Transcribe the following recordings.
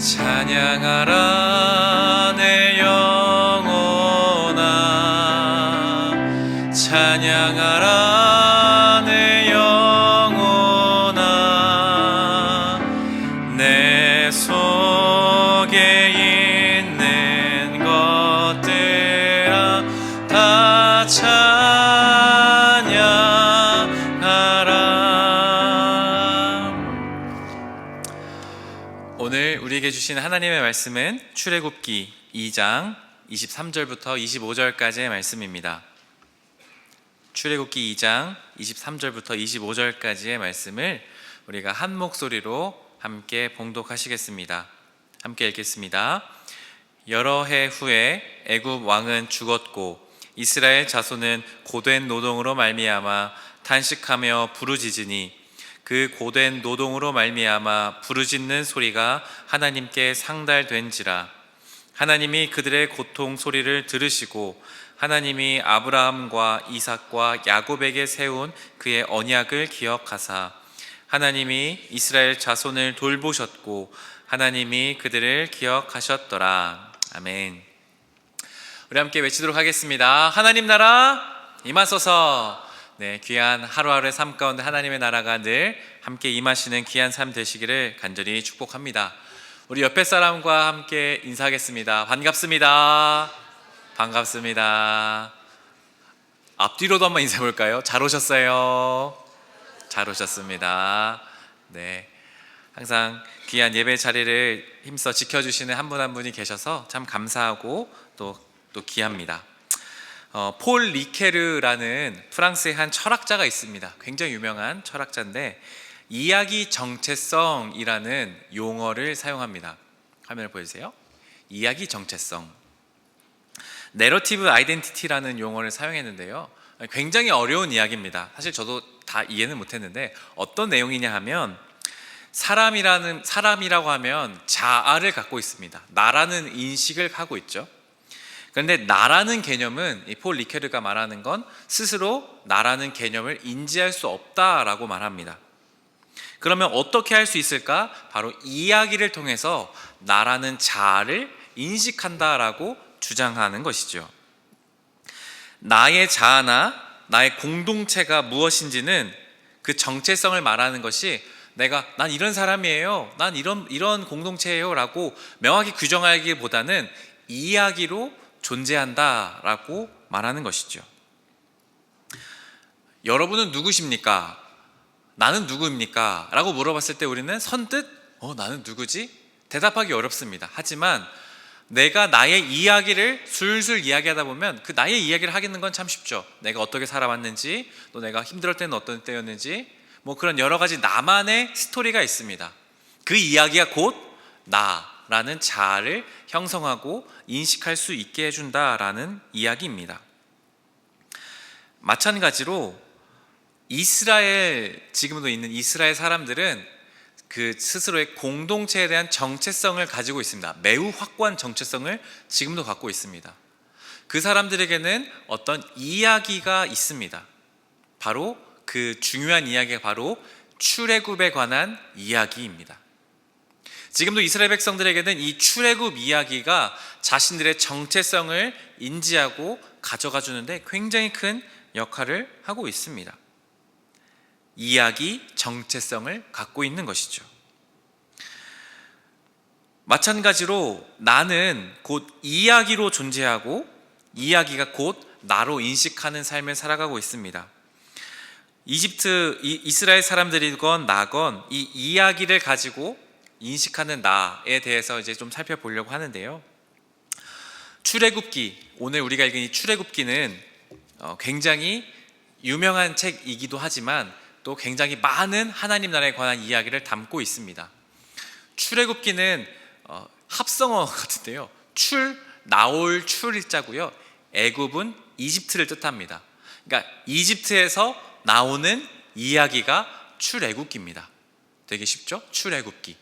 찬양하라 우리에게 주신 하나님의 말씀은 출애굽기 2장 23절부터 25절까지의 말씀입니다. 출애굽기 2장 23절부터 25절까지의 말씀을 우리가 한 목소리로 함께 봉독하시겠습니다. 함께 읽겠습니다. 여러 해 후에 애굽 왕은 죽었고 이스라엘 자손은 고된 노동으로 말미암아 탄식하며 부르짖으니 그 고된 노동으로 말미암아 부르짖는 소리가 하나님께 상달된지라 하나님이 그들의 고통 소리를 들으시고 하나님이 아브라함과 이삭과 야곱에게 세운 그의 언약을 기억하사 하나님이 이스라엘 자손을 돌보셨고 하나님이 그들을 기억하셨더라 아멘. 우리 함께 외치도록 하겠습니다. 하나님 나라 임하소서. 네, 귀한 하루하루의 삶 가운데 하나님의 나라가 늘 함께 임하시는 귀한 삶 되시기를 간절히 축복합니다. 우리 옆에 사람과 함께 인사하겠습니다. 반갑습니다. 반갑습니다. 앞뒤로도 한번 인사해 볼까요? 잘 오셨어요. 잘 오셨습니다. 네. 항상 귀한 예배 자리를 힘써 지켜주시는 한 분한 분이 계셔서 참 감사하고 또, 또 귀합니다. 어, 폴 리케르라는 프랑스의 한 철학자가 있습니다. 굉장히 유명한 철학자인데 이야기 정체성이라는 용어를 사용합니다. 화면을 보여주세요. 이야기 정체성. 내러티브 아이덴티티라는 용어를 사용했는데요. 굉장히 어려운 이야기입니다. 사실 저도 다 이해는 못했는데 어떤 내용이냐 하면 사람이라는 사람이라고 하면 자아를 갖고 있습니다. 나라는 인식을 하고 있죠. 그런데 나라는 개념은 이폴 리케르가 말하는 건 스스로 나라는 개념을 인지할 수 없다라고 말합니다. 그러면 어떻게 할 수 있을까? 바로 이야기를 통해서 나라는 자아를 인식한다라고 주장하는 것이죠. 나의 자아나 나의 공동체가 무엇인지는 그 정체성을 말하는 것이 내가 난 이런 사람이에요. 난 이런 이런 공동체예요라고 명확히 규정하기보다는 이야기로 존재한다라고 말하는 것이죠. 여러분은 누구십니까? 나는 누구입니까? 라고 물어봤을 때 우리는 선뜻 어 나는 누구지? 대답하기 어렵습니다. 하지만 내가 나의 이야기를 술술 이야기하다 보면 그 나의 이야기를 하겠는 건 참 쉽죠. 내가 어떻게 살아왔는지, 또 내가 힘들을 때는 어떤 때였는지, 뭐 그런 여러 가지 나만의 스토리가 있습니다. 그 이야기가 곧 나 라는 자아를 형성하고 인식할 수 있게 해준다라는 이야기입니다. 마찬가지로 이스라엘 지금도 있는 이스라엘 사람들은 그 스스로의 공동체에 대한 정체성을 가지고 있습니다. 매우 확고한 정체성을 지금도 갖고 있습니다. 그 사람들에게는 어떤 이야기가 있습니다. 바로 그 중요한 이야기가 바로 출애굽에 관한 이야기입니다. 지금도 이스라엘 백성들에게는 이 출애굽 이야기가 자신들의 정체성을 인지하고 가져가 주는데 굉장히 큰 역할을 하고 있습니다. 이야기 정체성을 갖고 있는 것이죠. 마찬가지로 나는 곧 이야기로 존재하고 이야기가 곧 나로 인식하는 삶을 살아가고 있습니다. 이집트 이스라엘 사람들이건 나건 이 이야기를 가지고 인식하는 나에 대해서 이제 좀 살펴보려고 하는데요. 출애굽기 오늘 우리가 읽은 이 출애굽기는 어, 굉장히 유명한 책이기도 하지만 또 굉장히 많은 하나님 나라에 관한 이야기를 담고 있습니다. 출애굽기는 어, 합성어 같은데요. 출 나올 출일자고요. 애굽은 이집트를 뜻합니다. 그러니까 이집트에서 나오는 이야기가 출애굽기입니다. 되게 쉽죠? 출애굽기.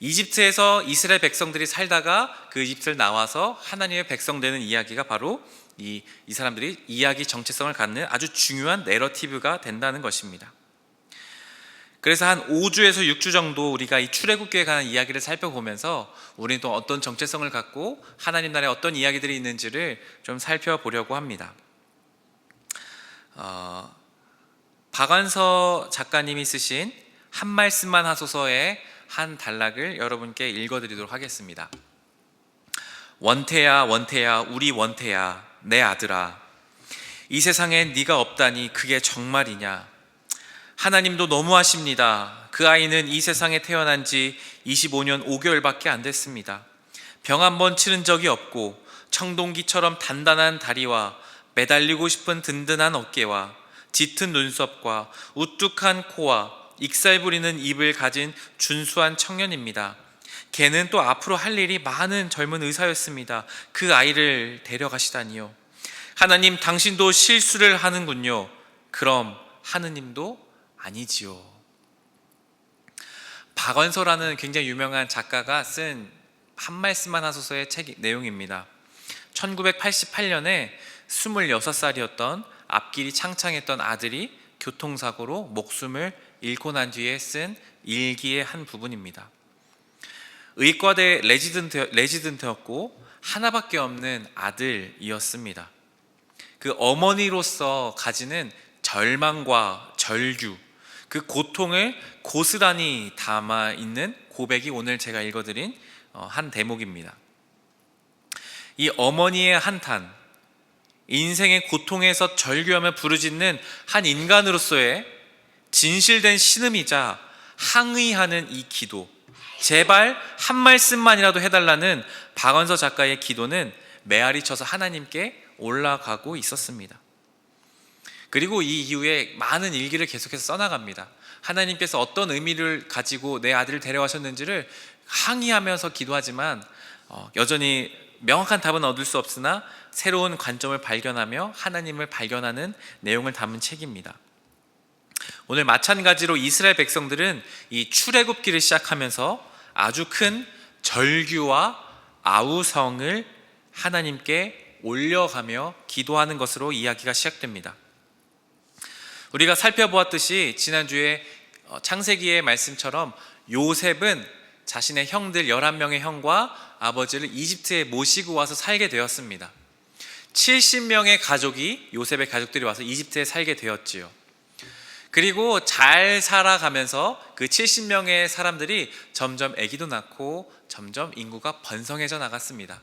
이집트에서 이스라엘 백성들이 살다가 그 이집트를 나와서 하나님의 백성 되는 이야기가 바로 이, 이 사람들이 이야기 정체성을 갖는 아주 중요한 내러티브가 된다는 것입니다. 그래서 한 5주에서 6주 정도 우리가 이 출애굽기에 관한 이야기를 살펴보면서 우리는 또 어떤 정체성을 갖고 하나님 나라에 어떤 이야기들이 있는지를 좀 살펴보려고 합니다. 어, 박완서 작가님이 쓰신 한 말씀만 하소서의 한 단락을 여러분께 읽어드리도록 하겠습니다. 원태야 원태야 우리 원태야 내 아들아. 이 세상엔 네가 없다니 그게 정말이냐? 하나님도 너무하십니다. 그 아이는 이 세상에 태어난 지 25년 5개월밖에 안 됐습니다. 병 한 번 치른 적이 없고 청동기처럼 단단한 다리와 매달리고 싶은 든든한 어깨와 짙은 눈썹과 우뚝한 코와 익살 부리는 입을 가진 준수한 청년입니다. 걔는 또 앞으로 할 일이 많은 젊은 의사였습니다. 그 아이를 데려가시다니요. 하나님, 당신도 실수를 하는군요. 그럼 하느님도 아니지요. 박원서라는 굉장히 유명한 작가가 쓴 한 말씀만 하소서의 책 내용입니다. 1988년에 26살이었던 앞길이 창창했던 아들이 교통사고로 목숨을 잃고 난 뒤에 쓴 일기의 한 부분입니다. 의과대 레지던트, 레지던트였고 하나밖에 없는 아들이었습니다. 그 어머니로서 가지는 절망과 절규, 그 고통을 고스란히 담아 있는 고백이 오늘 제가 읽어드린 어, 한 대목입니다. 이 어머니의 한탄, 인생의 고통에서 절규하며 부르짖는 한 인간으로서의 진실된 신음이자 항의하는 이 기도, 제발 한 말씀만이라도 해달라는 박원서 작가의 기도는 메아리 쳐서 하나님께 올라가고 있었습니다. 그리고 이 이후에 많은 일기를 계속해서 써나갑니다. 하나님께서 어떤 의미를 가지고 내 아들을 데려가셨는지를 항의하면서 기도하지만 어, 여전히 명확한 답은 얻을 수 없으나 새로운 관점을 발견하며 하나님을 발견하는 내용을 담은 책입니다. 오늘 마찬가지로 이스라엘 백성들은 이 출애굽기를 시작하면서 아주 큰 절규와 아우성을 하나님께 올려가며 기도하는 것으로 이야기가 시작됩니다. 우리가 살펴보았듯이 지난주에 어, 창세기의 말씀처럼 요셉은 자신의 형들 11명의 형과 아버지를 이집트에 모시고 와서 살게 되었습니다. 70명의 가족이 요셉의 가족들이 와서 이집트에 살게 되었지요. 그리고 잘 살아가면서 그 70명의 사람들이 점점 아기도 낳고 점점 인구가 번성해져 나갔습니다.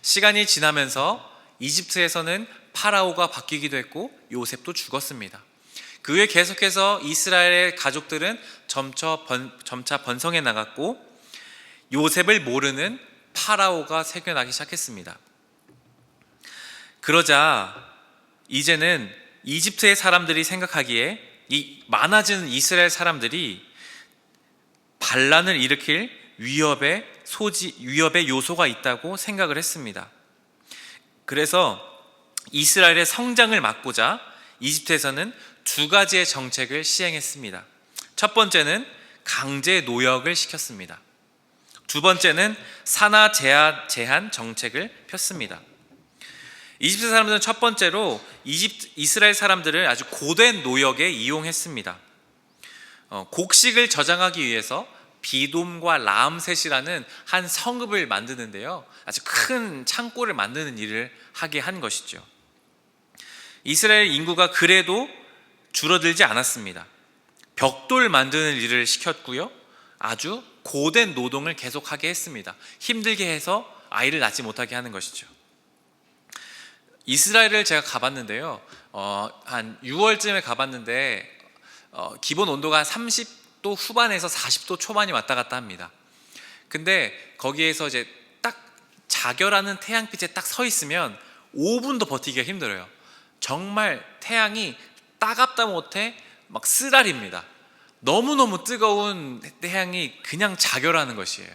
시간이 지나면서 이집트에서는 파라오가 바뀌기도 했고 요셉도 죽었습니다. 그 후에 계속해서 이스라엘의 가족들은 점차, 번, 점차 번성해 나갔고 요셉을 모르는 파라오가 생겨나기 시작했습니다. 그러자 이제는 이집트의 사람들이 생각하기에 이 많아지는 이스라엘 사람들이 반란을 일으킬 위협의 소지 위협의 요소가 있다고 생각을 했습니다. 그래서 이스라엘의 성장을 막고자 이집트에서는 두 가지의 정책을 시행했습니다. 첫 번째는 강제 노역을 시켰습니다. 두 번째는 산화 제한 정책을 폈습니다. 이집트 사람들은 첫 번째로 이집트 이스라엘 사람들을 아주 고된 노역에 이용했습니다. 어, 곡식을 저장하기 위해서 비돔과 라암셋이라는 한 성읍을 만드는데요. 아주 큰 창고를 만드는 일을 하게 한 것이죠. 이스라엘 인구가 그래도 줄어들지 않았습니다. 벽돌 만드는 일을 시켰고요. 아주 고된 노동을 계속하게 했습니다. 힘들게 해서 아이를 낳지 못하게 하는 것이죠. 이스라엘을 제가 가봤는데요. 어, 한 6월쯤에 가봤는데 어, 기본 온도가 30도 후반에서 40도 초반이 왔다 갔다 합니다. 근데 거기에서 이제 딱 자결하는 태양빛에 딱 서 있으면 5분도 버티기가 힘들어요. 정말 태양이 따갑다 못해 막 쓰라립니다. 너무너무 뜨거운 태양이 그냥 자결하는 것이에요.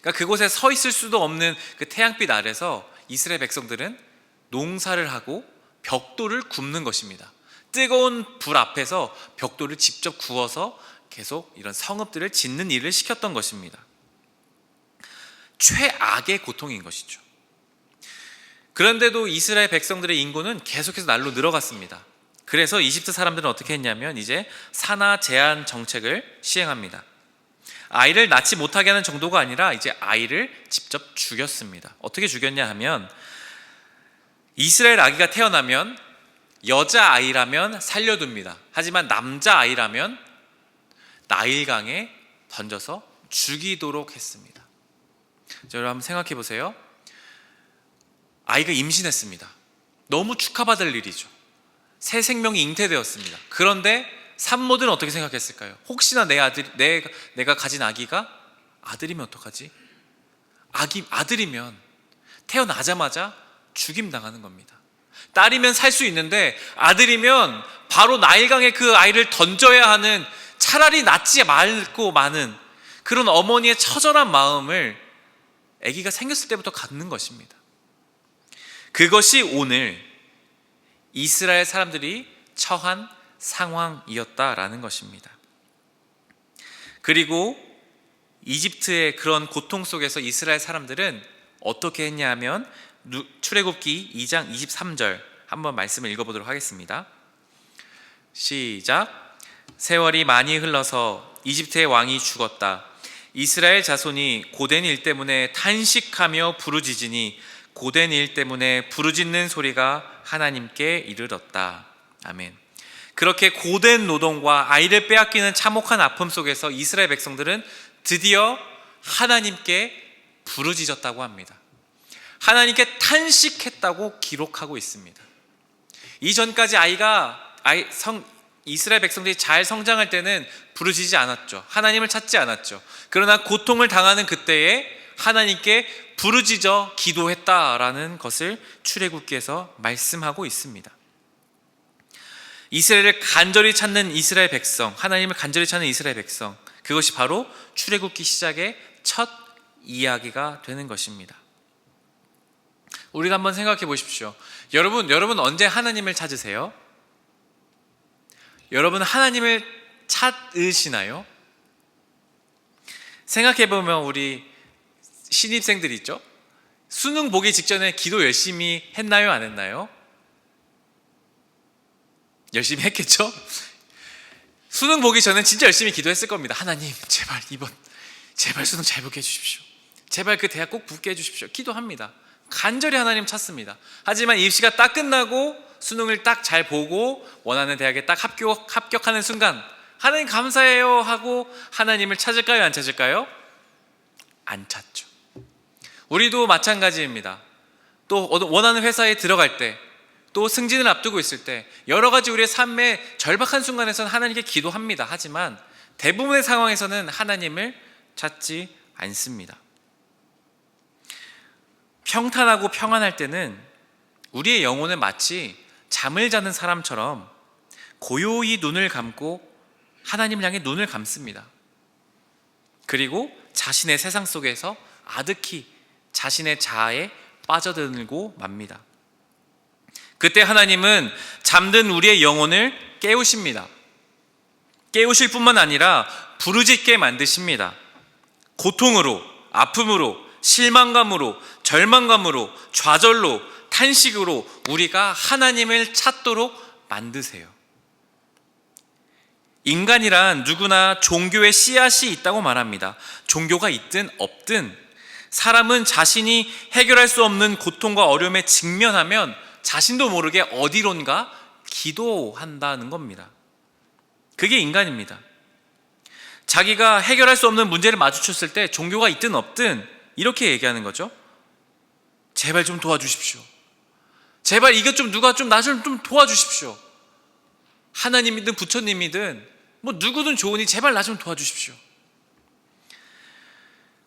그러니까 그곳에 서 있을 수도 없는 그 태양빛 아래서 이스라엘 백성들은 농사를 하고 벽돌을 굽는 것입니다. 뜨거운 불 앞에서 벽돌을 직접 구워서 계속 이런 성읍들을 짓는 일을 시켰던 것입니다. 최악의 고통인 것이죠. 그런데도 이스라엘 백성들의 인구는 계속해서 날로 늘어갔습니다. 그래서 이집트 사람들은 어떻게 했냐면 이제 산화 제한 정책을 시행합니다. 아이를 낳지 못하게 하는 정도가 아니라 이제 아이를 직접 죽였습니다. 어떻게 죽였냐 하면 이스라엘 아기가 태어나면 여자 아이라면 살려둡니다. 하지만 남자 아이라면 나일강에 던져서 죽이도록 했습니다. 자, 여러분 한번 생각해 보세요. 아이가 임신했습니다. 너무 축하받을 일이죠. 새 생명이 잉태되었습니다. 그런데 산모들은 어떻게 생각했을까요? 혹시나 내 아들, 내, 내가 가진 아기가 아들이면 어떡하지? 아기, 아들이면 태어나자마자 죽임 당하는 겁니다. 딸이면 살 수 있는데 아들이면 바로 나일강에 그 아이를 던져야 하는 차라리 낫지 말고 마는 그런 어머니의 처절한 마음을 아기가 생겼을 때부터 갖는 것입니다. 그것이 오늘 이스라엘 사람들이 처한 상황이었다라는 것입니다. 그리고 이집트의 그런 고통 속에서 이스라엘 사람들은 어떻게 했냐 하면 누- 출애굽기 2장 23절 한번 말씀을 읽어보도록 하겠습니다. 시작. 세월이 많이 흘러서 이집트의 왕이 죽었다. 이스라엘 자손이 고된 일 때문에 탄식하며 부르짖으니 고된 일 때문에 부르짖는 소리가 하나님께 이르렀다. 아멘. 그렇게 고된 노동과 아이를 빼앗기는 참혹한 아픔 속에서 이스라엘 백성들은 드디어 하나님께 부르짖었다고 합니다. 하나님께 탄식했다고 기록하고 있습니다. 이전까지 아이가 아이 성 이스라엘 백성들이 잘 성장할 때는 부르짖지 않았죠. 하나님을 찾지 않았죠. 그러나 고통을 당하는 그때에 하나님께 부르짖어 기도했다라는 것을 출애굽기에서 말씀하고 있습니다. 이스라엘을 간절히 찾는 이스라엘 백성, 하나님을 간절히 찾는 이스라엘 백성, 그것이 바로 출애굽기 시작의 첫 이야기가 되는 것입니다. 우리가 한번 생각해 보십시오. 여러분, 여러분 언제 하나님을 찾으세요? 여러분 하나님을 찾으시나요? 생각해 보면 우리 신입생들 있죠? 수능 보기 직전에 기도 열심히 했나요? 안 했나요? 열심히 했겠죠? 수능 보기 전에 진짜 열심히 기도했을 겁니다. 하나님, 제발 이번 제발 수능 잘 보게 해주십시오. 제발 그 대학 꼭 붙게 해주십시오. 기도합니다. 간절히 하나님 찾습니다. 하지만 입시가 딱 끝나고 수능을 딱 잘 보고 원하는 대학에 딱 합격 합격하는 순간 하나님 감사해요 하고 하나님을 찾을까요? 안 찾을까요? 안 찾죠. 우리도 마찬가지입니다. 또 원하는 회사에 들어갈 때, 또 승진을 앞두고 있을 때, 여러 가지 우리의 삶의 절박한 순간에서는 하나님께 기도합니다. 하지만 대부분의 상황에서는 하나님을 찾지 않습니다. 평탄하고 평안할 때는 우리의 영혼은 마치 잠을 자는 사람처럼 고요히 눈을 감고 하나님을 향해 눈을 감습니다. 그리고 자신의 세상 속에서 아득히 자신의 자아에 빠져들고 맙니다. 그때 하나님은 잠든 우리의 영혼을 깨우십니다. 깨우실 뿐만 아니라 부르짖게 만드십니다. 고통으로, 아픔으로, 실망감으로, 절망감으로, 좌절로, 탄식으로 우리가 하나님을 찾도록 만드세요. 인간이란 누구나 종교의 씨앗이 있다고 말합니다. 종교가 있든 없든 사람은 자신이 해결할 수 없는 고통과 어려움에 직면하면 자신도 모르게 어디론가 기도한다는 겁니다. 그게 인간입니다. 자기가 해결할 수 없는 문제를 마주쳤을 때 종교가 있든 없든 이렇게 얘기하는 거죠. 제발 좀 도와주십시오. 제발 이것 좀 누가 좀 나 좀 좀 도와주십시오. 하나님이든 부처님이든 뭐 누구든 좋으니 제발 나 좀 도와주십시오.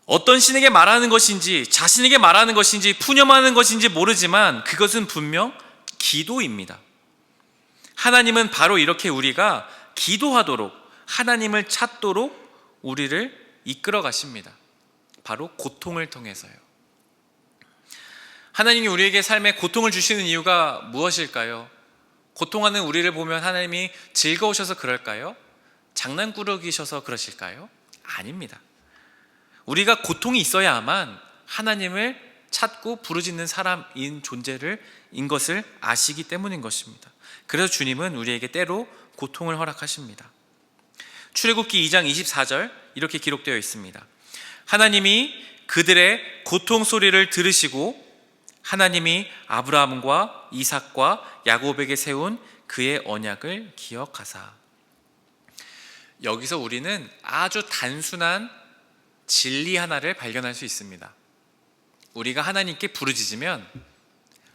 어떤 신에게 말하는 것인지 자신에게 말하는 것인지 푸념하는 것인지 모르지만 그것은 분명 기도입니다. 하나님은 바로 이렇게 우리가 기도하도록 하나님을 찾도록 우리를 이끌어 가십니다. 바로 고통을 통해서요. 하나님이 우리에게 삶에 고통을 주시는 이유가 무엇일까요? 고통하는 우리를 보면 하나님이 즐거우셔서 그럴까요? 장난꾸러기셔서 그러실까요? 아닙니다. 우리가 고통이 있어야만 하나님을 찾고 부르짖는 사람인 존재를 인 것을 아시기 때문인 것입니다. 그래서 주님은 우리에게 때로 고통을 허락하십니다. 출애굽기 2장 24절 이렇게 기록되어 있습니다. 하나님이 그들의 고통 소리를 들으시고 하나님이 아브라함과 이삭과 야곱에게 세운 그의 언약을 기억하사 여기서 우리는 아주 단순한 진리 하나를 발견할 수 있습니다. 우리가 하나님께 부르짖으면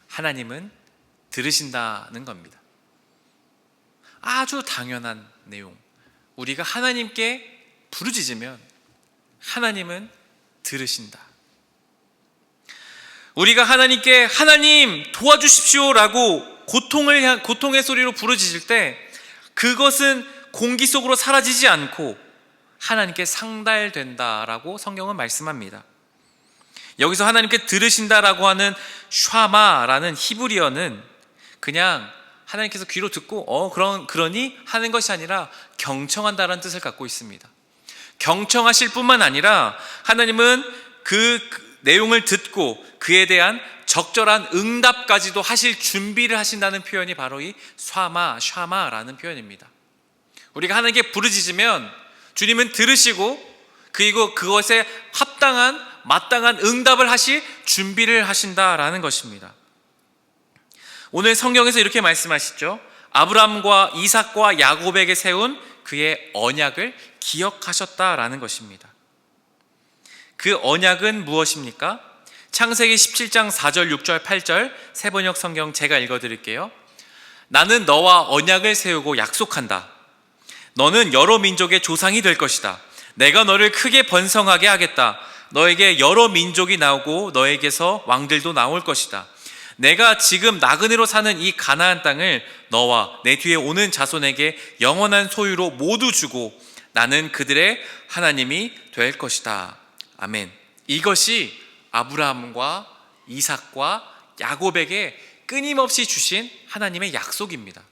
하나님은 들으신다는 겁니다. 아주 당연한 내용. 우리가 하나님께 부르짖으면 하나님은 들으신다. 우리가 하나님께 하나님 도와주십시오라고 고통을 향- 고통의 소리로 부르짖을 때 그것은 공기 속으로 사라지지 않고 하나님께 상달된다라고 성경은 말씀합니다. 여기서 하나님께 들으신다라고 하는 샤마라는 히브리어는 그냥 하나님께서 귀로 듣고 어 그런 그러니 하는 것이 아니라 경청한다라는 뜻을 갖고 있습니다. 경청하실 뿐만 아니라 하나님은 그, 그 내용을 듣고 그에 대한 적절한 응답까지도 하실 준비를 하신다는 표현이 바로 이 샤마 샤마라는 표현입니다. 우리가 하나님께 부르짖으면 주님은 들으시고 그리고 그것에 합당한 마땅한 응답을 하실 준비를 하신다라는 것입니다. 오늘 성경에서 이렇게 말씀하시죠. 아브라함과 이삭과 야곱에게 세운 그의 언약을 기억하셨다라는 것입니다. 그 언약은 무엇입니까? 창세기 17장 4절, 6절, 8절 세 번역 성경 제가 읽어 드릴게요. 나는 너와 언약을 세우고 약속한다. 너는 여러 민족의 조상이 될 것이다. 내가 너를 크게 번성하게 하겠다. 너에게 여러 민족이 나오고 너에게서 왕들도 나올 것이다. 내가 지금 나그네로 사는 이 가나안 땅을 너와 내 뒤에 오는 자손에게 영원한 소유로 모두 주고 나는 그들의 하나님이 될 것이다. 아멘. 이것이 아브라함과 이삭과 야곱에게 끊임없이 주신 하나님의 약속입니다.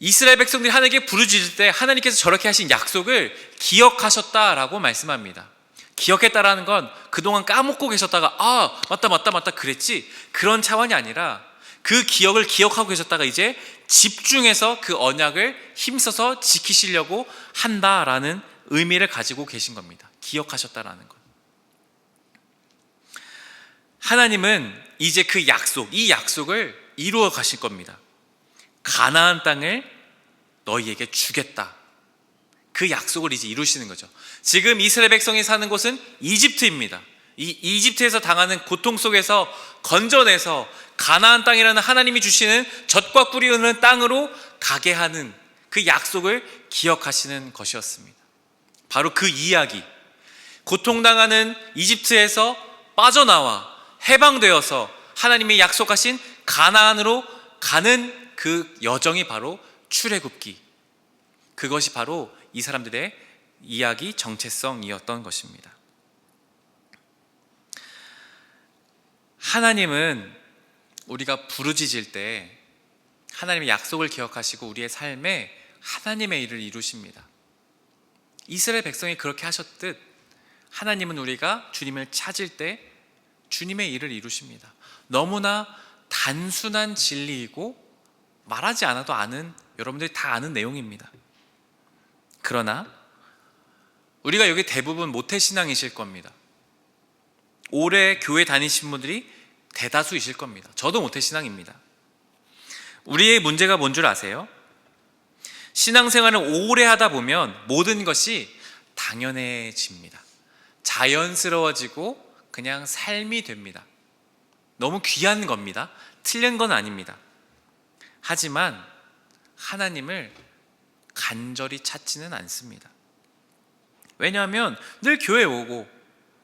이스라엘 백성들이 하나님께 부르짖을 때 하나님께서 저렇게 하신 약속을 기억하셨다라고 말씀합니다. 기억했다라는 건 그동안 까먹고 계셨다가 아 맞다 맞다 맞다 그랬지 그런 차원이 아니라 그 기억을 기억하고 계셨다가 이제 집중해서 그 언약을 힘써서 지키시려고 한다라는 의미를 가지고 계신 겁니다. 기억하셨다라는 것. 하나님은 이제 그 약속, 이 약속을 이루어 가실 겁니다. 가나안 땅을 너희에게 주겠다. 그 약속을 이제 이루시는 거죠. 지금 이스라엘 백성이 사는 곳은 이집트입니다. 이 이집트에서 당하는 고통 속에서 건져내서 가나안 땅이라는 하나님이 주시는 젖과 꿀이 흐르는 땅으로 가게 하는 그 약속을 기억하시는 것이었습니다. 바로 그 이야기. 고통당하는 이집트에서 빠져나와 해방되어서 하나님이 약속하신 가나안으로 가는 그 여정이 바로 출애굽기. 그것이 바로 이 사람들의 이야기 정체성이었던 것입니다. 하나님은 우리가 부르짖을 때 하나님의 약속을 기억하시고 우리의 삶에 하나님의 일을 이루십니다. 이스라엘 백성이 그렇게 하셨듯 하나님은 우리가 주님을 찾을 때 주님의 일을 이루십니다. 너무나 단순한 진리이고 말하지 않아도 아는 여러분들이 다 아는 내용입니다. 그러나 우리가 여기 대부분 모태 신앙이실 겁니다. 오래 교회 다니신 분들이 대다수이실 겁니다. 저도 모태 신앙입니다. 우리의 문제가 뭔 줄 아세요? 신앙생활을 오래 하다 보면 모든 것이 당연해집니다. 자연스러워지고 그냥 삶이 됩니다. 너무 귀한 겁니다. 틀린 건 아닙니다. 하지만 하나님을 간절히 찾지는 않습니다. 왜냐하면 늘 교회 오고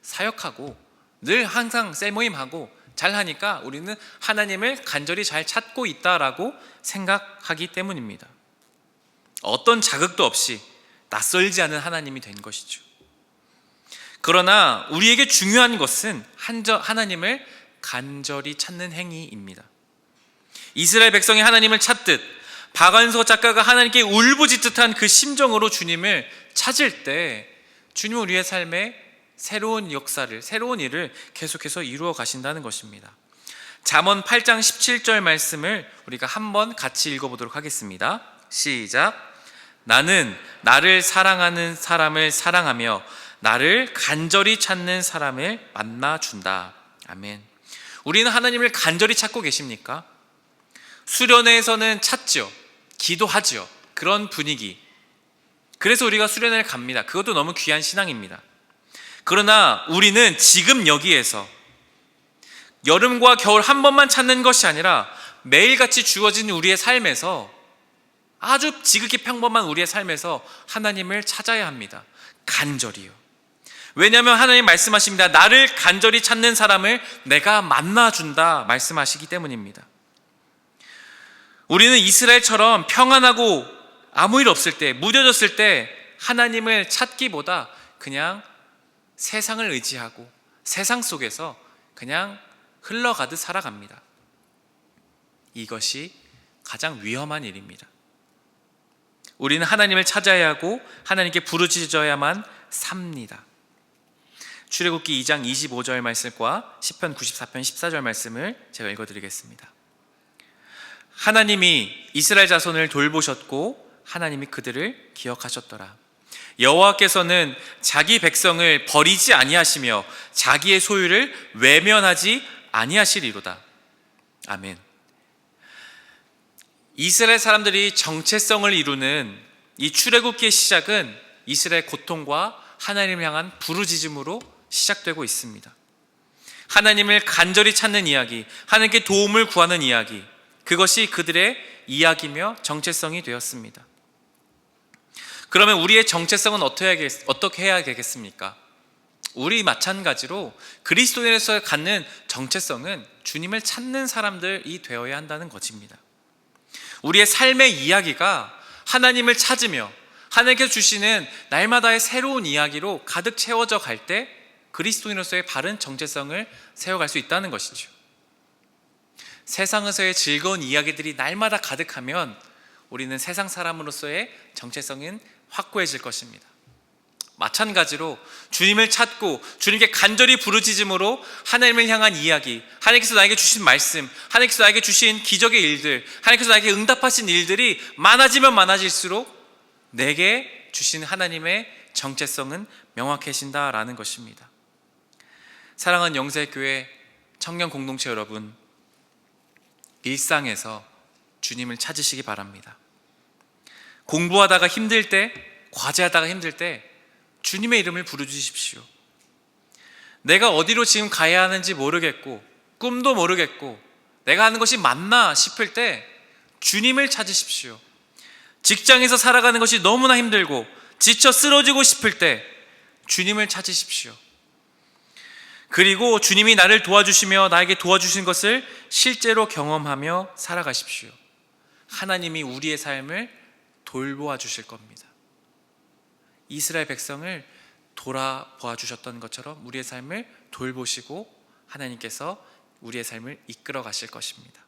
사역하고 늘 항상 셀모임하고 잘 하니까 우리는 하나님을 간절히 잘 찾고 있다라고 생각하기 때문입니다. 어떤 자극도 없이 낯설지 않은 하나님이 된 것이죠. 그러나 우리에게 중요한 것은 하나님을 간절히 찾는 행위입니다. 이스라엘 백성이 하나님을 찾듯 박완서 작가가 하나님께 울부짖듯한 그 심정으로 주님을 찾을 때 주님은 우리의 삶에 새로운 역사를 새로운 일을 계속해서 이루어 가신다는 것입니다. 잠언 8장 17절 말씀을 우리가 한번 같이 읽어 보도록 하겠습니다. 시작. 나는 나를 사랑하는 사람을 사랑하며 나를 간절히 찾는 사람을 만나 준다. 아멘. 우리는 하나님을 간절히 찾고 계십니까? 수련회에서는 찾죠. 기도하죠. 그런 분위기. 그래서 우리가 수련회를 갑니다. 그것도 너무 귀한 신앙입니다. 그러나 우리는 지금 여기에서 여름과 겨울 한 번만 찾는 것이 아니라 매일같이 주어진 우리의 삶에서 아주 지극히 평범한 우리의 삶에서 하나님을 찾아야 합니다. 간절히요. 왜냐하면 하나님 말씀하십니다. 나를 간절히 찾는 사람을 내가 만나준다 말씀하시기 때문입니다. 우리는 이스라엘처럼 평안하고 아무 일 없을 때, 무뎌졌을 때 하나님을 찾기보다 그냥 세상을 의지하고 세상 속에서 그냥 흘러가듯 살아갑니다. 이것이 가장 위험한 일입니다. 우리는 하나님을 찾아야 하고 하나님께 부르짖어야만 삽니다. 출애굽기 2장 25절 말씀과 10편 94편 14절 말씀을 제가 읽어 드리겠습니다. 하나님이 이스라엘 자손을 돌보셨고 하나님이 그들을 기억하셨더라. 여호와께서는 자기 백성을 버리지 아니하시며 자기의 소유를 외면하지 아니하시리로다. 아멘. 이스라엘 사람들이 정체성을 이루는 이 출애굽기의 시작은 이스라엘 고통과 하나님을 향한 부르짖음으로 시작되고 있습니다. 하나님을 간절히 찾는 이야기, 하나님께 도움을 구하는 이야기, 그것이 그들의 이야기며 정체성이 되었습니다. 그러면 우리의 정체성은 어떻게 해야 되겠습니까? 우리 마찬가지로 그리스도인에서 갖는 정체성은 주님을 찾는 사람들이 되어야 한다는 것입니다. 우리의 삶의 이야기가 하나님을 찾으며 하나님께서 주시는 날마다의 새로운 이야기로 가득 채워져 갈 때 그리스도인으로서의 바른 정체성을 세워갈 수 있다는 것이죠. 세상에서의 즐거운 이야기들이 날마다 가득하면 우리는 세상 사람으로서의 정체성은 확고해질 것입니다. 마찬가지로 주님을 찾고 주님께 간절히 부르짖음으로 하나님을 향한 이야기, 하나님께서 나에게 주신 말씀, 하나님께서 나에게 주신 기적의 일들, 하나님께서 나에게 응답하신 일들이 많아지면 많아질수록 내게 주신 하나님의 정체성은 명확해진다라는 것입니다. 사랑하는 영세교회 청년 공동체 여러분, 일상에서 주님을 찾으시기 바랍니다. 공부하다가 힘들 때, 과제하다가 힘들 때 주님의 이름을 부르주십시오. 내가 어디로 지금 가야 하는지 모르겠고, 꿈도 모르겠고, 내가 하는 것이 맞나 싶을 때 주님을 찾으십시오. 직장에서 살아가는 것이 너무나 힘들고, 지쳐 쓰러지고 싶을 때 주님을 찾으십시오. 그리고 주님이 나를 도와주시며 나에게 도와주신 것을 실제로 경험하며 살아가십시오. 하나님이 우리의 삶을 돌보아 주실 겁니다. 이스라엘 백성을 돌아보아 주셨던 것처럼 우리의 삶을 돌보시고 하나님께서 우리의 삶을 이끌어 가실 것입니다.